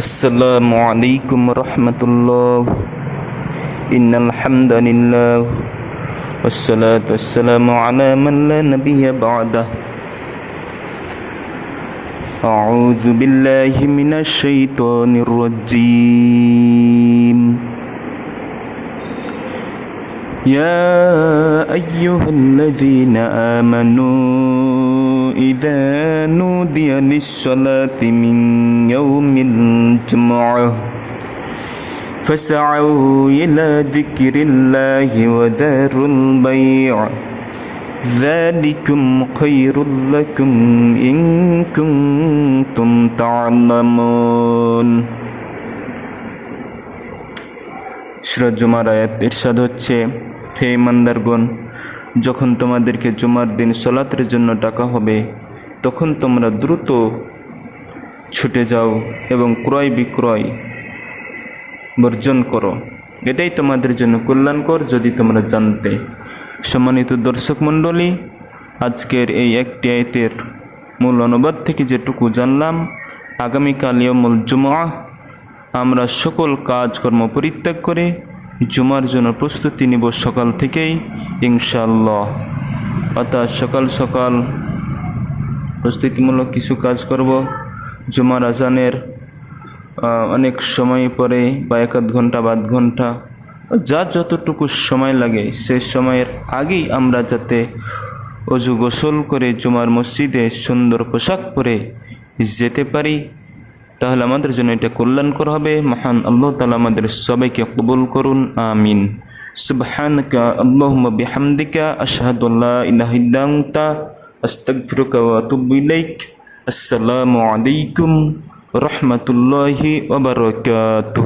السلام عليكم ورحمة الله. إن الحمد لله والصلاة والسلام على من لا نبي بعده. أعوذ بالله من الشيطان الرجيم. يا أيها الذين آمنوا إذا نودي للصلاة من يوم الجمعة فسعوا إلى ذكر الله وذروا البيع ذلكم خير لكم إن كنتم تعلمون সুরজ জুমার আয়াত ইরশাদ হচ্ছে হে ইমানদারগণ যখন তোমাদেরকে জুমার দিন সলাতের জন্য ডাকা হবে, তখন তোমরা দ্রুত ছুটে যাও এবং ক্রয় বিক্রয় বর্জন করো। এটাই তোমাদের জন্য কল্যাণকর যদি তোমরা জানতে। সম্মানিত দর্শক মণ্ডলী, আজকের এই একটি আয়তের মূল অনুবাদ থেকে যেটুকু জানলাম, আগামীকাল ইয়মুল জুমা আমরা সকল কাজকর্ম পরিত্যাগ করে জুমার জন্য প্রস্তুতি নিব সকাল থেকেই ইনশাল্লাহ অর্থাৎ সকাল সকাল প্রস্তুতিমূলক কিছু কাজ করব। জুমার আজানের অনেক সময় পরে বা এক আধ ঘণ্টা বা আধ ঘণ্টা, যা যতটুকু সময় লাগে, সে সময়ের আগেই আমরা যাতে অজু গোসল করে জুমার মসজিদে সুন্দর পোশাক পরে যেতে পারি। তাহলে আমাদের জন্য এটা কল্যাণকর হবে মহান আল্লাহ তালা আমাদের সবাইকে কবুল করুন আমিন سبحانك اللهم بحمدك أشهد أن لا إله إلا أنت أستغفرك وأتوب إليك السلام عليكم ورحمة الله وبركاته